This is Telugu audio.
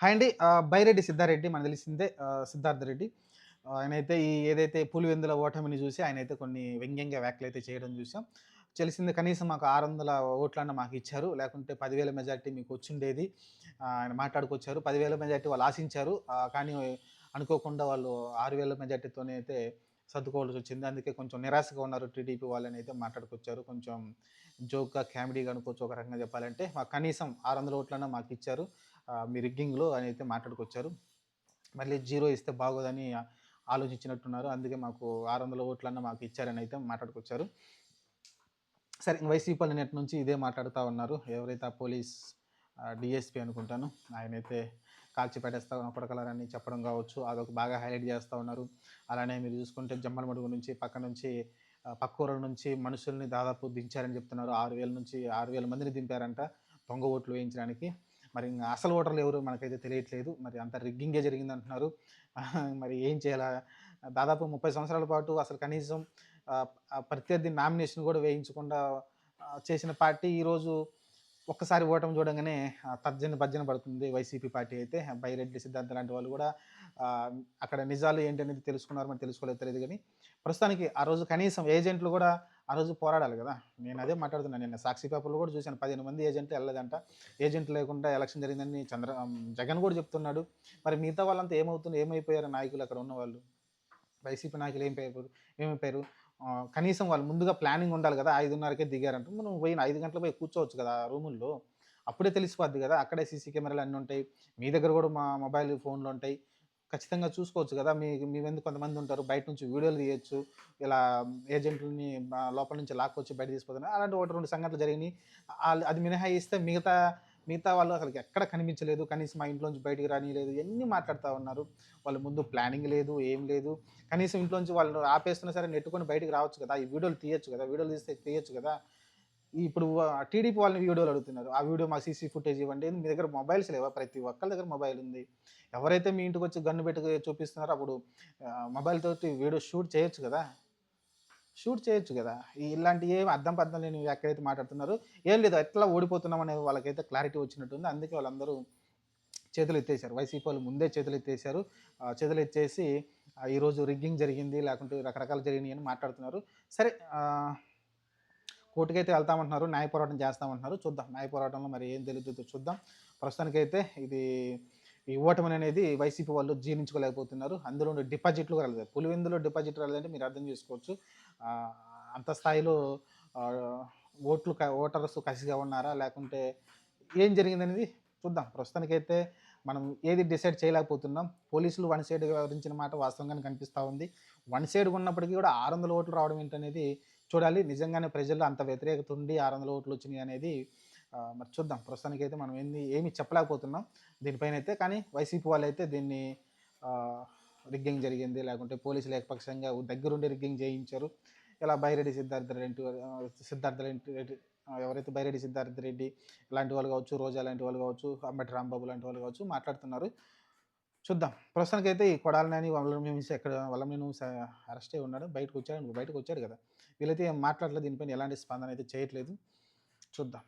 హాయ్ అండి బైరెడ్డి సిద్ధారెడ్డి మనకు తెలిసిందే సిద్ధార్థ రెడ్డి. ఆయనైతే ఈ ఏదైతే పులివెందుల ఓటమిని చూసి ఆయనైతే కొన్ని వ్యంగ్యంగా వ్యాఖ్యలైతే చేయడం చూసాం. తెలిసింది కనీసం మాకు ఆరు వందల ఓట్లన్న మాకు ఇచ్చారు లేకుంటే పదివేల మెజార్టీ మీకు వచ్చిండేది ఆయన మాట్లాడుకొచ్చారు. పదివేల మెజార్టీ వాళ్ళు ఆశించారు. కానీ అనుకోకుండా వాళ్ళు ఆరు వేల మెజార్టీతోనే అయితే సర్దుకోవాల్సొచ్చింది. అందుకే కొంచెం నిరాశగా ఉన్నారు టీడీపీ వాళ్ళనైతే మాట్లాడుకొచ్చారు. కొంచెం జోక్‌గా, కామెడీగా అనుకోవచ్చు ఒక రకంగా చెప్పాలంటే. మాకు కనీసం 600 ఓట్లన్నా మాకు ఇచ్చారు మీ రిగ్గింగ్‌లో అని అయితే మాట్లాడుకొచ్చారు. మళ్ళీ జీరో ఇస్తే బాగోదని ఆలోచించినట్టున్నారు. అందుకే మాకు 600 ఓట్లన్నా మాకు ఇచ్చారని అయితే మాట్లాడుకొచ్చారు. సరే వైసీపీ వాళ్ళు నిన్నటి నుంచి ఇదే మాట్లాడుతూ ఉన్నారు. ఎవరైతే ఆ పోలీస్ డిఎస్పీ అనుకుంటాను. ఆయనైతే కాల్చి పెట్టేస్తాం కొడకలరని చెప్పడం కావచ్చు. అదొక బాగా హైలైట్ చేస్తూ ఉన్నారు. అలానే మీరు చూసుకుంటే జమ్మలమడుగు నుంచి పక్క నుంచి ఆహ్, నుంచి మనుషుల్ని దాదాపు దించారని చెప్తున్నారు. ఆరు వేల నుంచి ఆరు వేల మందిని దింపారంట దొంగ ఓట్లు వేయించడానికి. మరి అసలు ఓటర్లు ఎవరు మనకైతే తెలియట్లేదు. మరి అంత రిగ్గింగే జరిగింది అంటున్నారు మరి ఏం చేయాలా? దాదాపు 30 సంవత్సరాల పాటు అసలు కనీసం ప్రత్యర్థి నామినేషన్ కూడా వేయించకుండా చేసిన పార్టీ ఈరోజు ఒక్కసారి ఓటమి చూడగానే తర్జన భర్జన పడుతుంది వైసీపీ పార్టీ అయితే. బైరెడ్డి సిద్ధార్థ లాంటి వాళ్ళు కూడా అక్కడ నిజాలు ఏంటనేది తెలుసుకున్నారు మరి తెలుసుకోలేదు తెలియదు కానీ ప్రస్తుతానికి ఆ రోజు కనీసం ఏజెంట్లు కూడా ఆ రోజు పోరాడాలి కదా నేను అదే మాట్లాడుతున్నాను. నిన్న సాక్షి పేపర్లు కూడా చూసాను. 15 మంది ఏజెంట్లు వెళ్ళదంట ఏజెంట్ లేకుండా ఎలక్షన్ జరిగిందని చంద్ర జగన్ కూడా చెప్తున్నాడు. మరి మిగతా వాళ్ళంతా ఏమవుతుంది ఏమైపోయారు నాయకులు అక్కడ ఉన్న వాళ్ళు వైసీపీ నాయకులు ఏం అయిపోయారు ఏమైపోయారు? కనీసం వాళ్ళు ముందుగా ప్లానింగ్ ఉండాలి కదా ఐదున్నరకే దిగారంట. మనం పోయిన 5 గంటలకు పోయి కూర్చోవచ్చు కదా! ఆ రూముల్లో. అప్పుడే తెలిసిపోద్ది కదా అక్కడే సీసీ కెమెరాలు అన్నీ ఉంటాయి. మీ దగ్గర కూడా మా మొబైల్ ఫోన్‌లు ఉంటాయి. ఖచ్చితంగా చూసుకోవచ్చు కదా మీ మీ వెంట కొంతమంది ఉంటారు. బయట నుంచి వీడియోలు తీయొచ్చు. ఇలా ఏజెంట్లని లోపల నుంచి లాక్కొచ్చి బయట తీసుకుపోతున్నారు. అలాంటి 1, 2 సంఘటనలు జరిగినాయి. అది మినహాయిస్తే మిగతా మిగతా వాళ్ళు అసలు ఎక్కడ కనిపించలేదు. కనీసం మా ఇంట్లోంచి బయటికి రానిలేదు ఎన్ని మాట్లాడుతూ ఉన్నారు. వాళ్ళు ముందు ప్లానింగ్ లేదు. ఏం లేదు. కనీసం ఇంట్లోంచి వాళ్ళు ఆపేస్తున్నా సరే నెట్టుకొని బయటికి రావచ్చు కదా! ఈ వీడియోలు తీయచ్చు కదా! వీడియోలు తీస్తే తీయచ్చు కదా! ఇప్పుడు టీడీపీ వాళ్ళని వీడియోలు అడుగుతున్నారు. ఆ వీడియో మా సీసీ ఫుటేజ్ ఇవ్వండి. మీ దగ్గర మొబైల్స్ లేవా? ప్రతి ఒక్కళ్ళ దగ్గర మొబైల్ ఉంది. ఎవరైతే మీ ఇంటికొచ్చి గన్ను పెట్టి చూపిస్తున్నారో అప్పుడు మొబైల్ తోటి వీడియో షూట్ చేయొచ్చు కదా! షూట్ చేయొచ్చు కదా ఇలాంటి ఏం అద్దం పద్దం లేని ఎక్కడైతే మాట్లాడుతున్నారు. ఏం లేదు ఎట్లా ఓడిపోతున్నాం అనేది వాళ్ళకైతే క్లారిటీ వచ్చినట్టుంది. అందుకే వాళ్ళందరూ చేతులు ఎత్తేసారు వైసీపీ వాళ్ళు ముందే చేతులు ఎత్తేసారు చేతులు ఎత్తేసి ఈరోజు రిగ్గింగ్ జరిగింది. లేకుంటే రకరకాలు జరిగినాయి అని మాట్లాడుతున్నారు. సరే కోర్టుకైతే వెళ్తామంటున్నారు. న్యాయ పోరాటం చేస్తామంటున్నారు. చూద్దాం. న్యాయ పోరాటంలో మరి ఏం తెలియదు చూద్దాం. ప్రస్తుతానికైతే ఇది ఇవ్వటం అనేది వైసీపీ వాళ్ళు జీర్ణించుకోలేకపోతున్నారు. అందులో డిపాజిట్లు రాలేదు. పులివెందులో డిపాజిట్ రాలేదంటే మీరు అర్థం చేసుకోవచ్చు. అంత స్థాయిలో ఓట్లు ఓటర్స్ కసిగా ఉన్నారా? లేకుంటే ఏం జరిగిందనేది చూద్దాం. ప్రస్తుతానికైతే మనం ఏది డిసైడ్ చేయలేకపోతున్నాం. పోలీసులు వన్ సైడ్ వివరించిన మాట వాస్తవంగానే కనిపిస్తూ ఉంది. వన్ సైడ్ ఉన్నప్పటికీ కూడా 600 ఓట్లు రావడం ఏంటనేది చూడాలి. నిజంగానే ప్రజల్లో అంత వ్యతిరేకత ఉండి 600 ఓట్లు వచ్చినాయి అనేది మరి చూద్దాం. అయితే మనం ఏంది ఏమి చెప్పలేకపోతున్నాం దీనిపైన అయితే కానీ వైసీపీ వాళ్ళైతే దీన్ని రిగ్గింగ్ జరిగింది. లేకుంటే పోలీసులు ఏకపక్షంగా దగ్గరుండి రిగ్గింగ్ చేయించారు. ఇలా బైరెడ్డి సిద్ధార్థ రెడ్డి సిద్ధార్థ రెడ్డి ఎవరైతే బైరెడ్డి సిద్ధార్థ రెడ్డి ఇలాంటి వాళ్ళు కావచ్చు, రోజా లాంటి వాళ్ళు కావచ్చు, అంబటి రాంబాబు లాంటి వాళ్ళు కావచ్చు మాట్లాడుతున్నారు. చూద్దాం. ప్రస్తుతానికి అయితే ఈ కొడాలని నాని ఎక్కడ వల్లభనేని అరెస్ట్ అయి ఉన్నాడు. బయటకు వచ్చాడు కదా! వీళ్ళైతే మాట్లాడలేదు మాట్లాడట్లేదు. దీనిపైన ఎలాంటి స్పందన అయితే చేయట్లేదు. చూద్దాం.